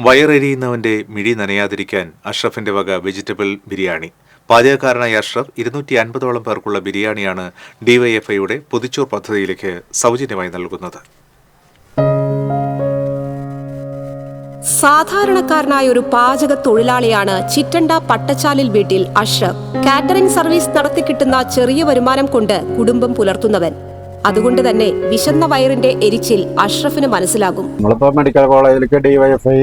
വയറെരിയുന്നവന്റെ മിഴി നനയാതിരിക്കാൻ അഷ്റഫിന്റെ വക വെജിറ്റബിൾ ബിരിയാണി. പാചകക്കാരനായ അഷ്റഫ് ഇരുന്നൂറ്റി അൻപതോളം പേർക്കുള്ള ബിരിയാണിയാണ് ഡിവൈഎഫ്ഐയുടെ പൊതിച്ചോർ പദ്ധതിയിലേക്ക് സൗജന്യമായി നൽകുന്നത്. സാധാരണക്കാരനായ ഒരു പാചക തൊഴിലാളിയാണ് ചിറ്റണ്ട പട്ടച്ചാലിൽ വീട്ടിൽ അഷ്റഫ്. കാറ്ററിംഗ് സർവീസ് നടത്തി കിട്ടുന്ന ചെറിയ വരുമാനം കൊണ്ട് കുടുംബം പുലർത്തുന്നവൻ. അതുകൊണ്ട് തന്നെ വിശന്ന വയറിന്റെ എരിച്ചിൽ അഷ്റഫിന് മനസ്സിലാകും. നമ്മളിപ്പോ മെഡിക്കൽ കോളേജിലേക്ക് ഡിവൈഎഫ്ഐ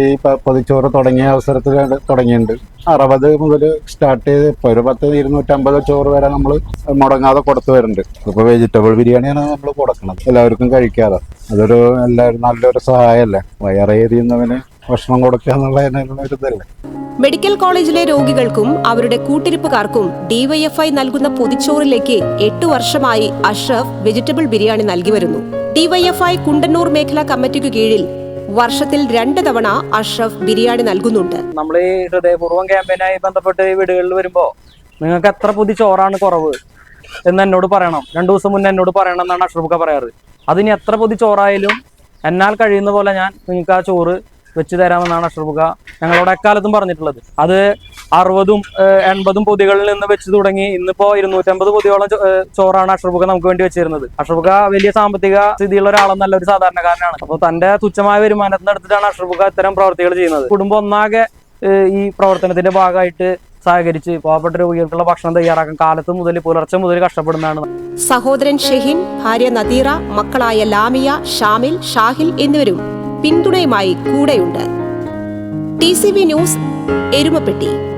പൊതിച്ചോറ് തുടങ്ങിയ അവസരത്തിൽ തുടങ്ങിയിട്ടുണ്ട്. അറുപത് മുതൽ സ്റ്റാർട്ട് ചെയ്ത് ഇപ്പൊ ഒരു പത്ത് ഇരുന്നൂറ്റമ്പത് ചോറ് വരെ നമ്മൾ മുടങ്ങാതെ കൊടുത്തു വരുന്നുണ്ട്. ഇപ്പൊ വെജിറ്റബിൾ ബിരിയാണിയാണ് നമ്മൾ കൊടുക്കുന്നത്. എല്ലാവർക്കും കഴിക്കാതെ. അതൊരു എല്ലാവരും നല്ലൊരു സഹായമല്ലേ? വയറേരിയുന്നവന് ഭക്ഷണം കൊടുക്കുക എന്നുള്ളതിനുള്ള ഒരു ഇതല്ലേ? മെഡിക്കൽ കോളേജിലെ രോഗികൾക്കും അവരുടെ കൂട്ടിരിപ്പുകാർക്കും ഡിവൈഎഫ്ഐ നൽകുന്ന പൊതിച്ചോറിലേക്ക് എട്ടു വർഷമായി അഷ്റഫ് വെജിറ്റബിൾ ബിരിയാണി നൽകി വരുന്നു. ഡിവൈഎഫ്ഐ കുണ്ടന്നൂർ മേഖലാ കമ്മിറ്റിക്ക് കീഴിൽ വർഷത്തിൽ രണ്ട് തവണ അഷ്റഫ് ബിരിയാണി നൽകുന്നുണ്ട്. നമ്മൾ ഈ ഹൃദയപൂർവം ക്യാമ്പയിനായി ബന്ധപ്പെട്ട് വീടുകളിൽ നിങ്ങൾക്ക് എത്ര പുതി ചോറാണ് കുറവ് എന്ന് എന്നോട് പറയണം. രണ്ടു ദിവസം മുന്നേ എന്നോട് പറയണം എന്നാണ് അഷ്റഫ് പറയാറ്. അതിന് എത്ര പൊതി ചോറായാലും എന്നാൽ കഴിയുന്ന പോലെ ഞാൻ നിങ്ങൾക്ക് ആ ചോറ് വെച്ച് തരാമെന്നാണ് അഷ്റഫുക ഞങ്ങളോട് എക്കാലത്തും പറഞ്ഞിട്ടുള്ളത്. അത് അറുപതും എൺപതും പൊതികളിൽ നിന്ന് വെച്ച് തുടങ്ങി ഇന്നിപ്പോ ഇരുന്നൂറ്റമ്പത് പൊതിയോളം ചോറാണ് അഷ്റഫുക നമുക്ക് വേണ്ടി വെച്ചിരുന്നത്. അഷ്റഫുക വലിയ സാമ്പത്തിക സ്ഥിതിയുള്ള ഒരാളെന്നല്ല ഒരു സാധാരണക്കാരനാണ്. അപ്പോൾ തന്റെ തുച്ഛമായ വരുമാനത്തിൽ നിന്ന് എടുത്തിട്ടാണ് അഷ്റഫുക ഇത്തരം പ്രവർത്തികൾ ചെയ്യുന്നത്. കുടുംബം ഒന്നാകെ ഈ പ്രവർത്തനത്തിന്റെ ഭാഗമായിട്ട് സഹകരിച്ച് പാവപ്പെട്ട രോഗികൾക്കുള്ള ഭക്ഷണം തയ്യാറാക്കാൻ കാലത്ത് മുതൽ പുലർച്ചെ മുതൽ കഷ്ടപ്പെടുന്നതാണ്. സഹോദരൻ ഷെഹിൻ ഭാര്യ നദീറ മക്കളായ ലാമിയ ഷാമിൽ ഷാഹിൽ എന്നിവരും പിന്തുണയുമായി കൂടെയുണ്ട്. T C V news Erumapetty.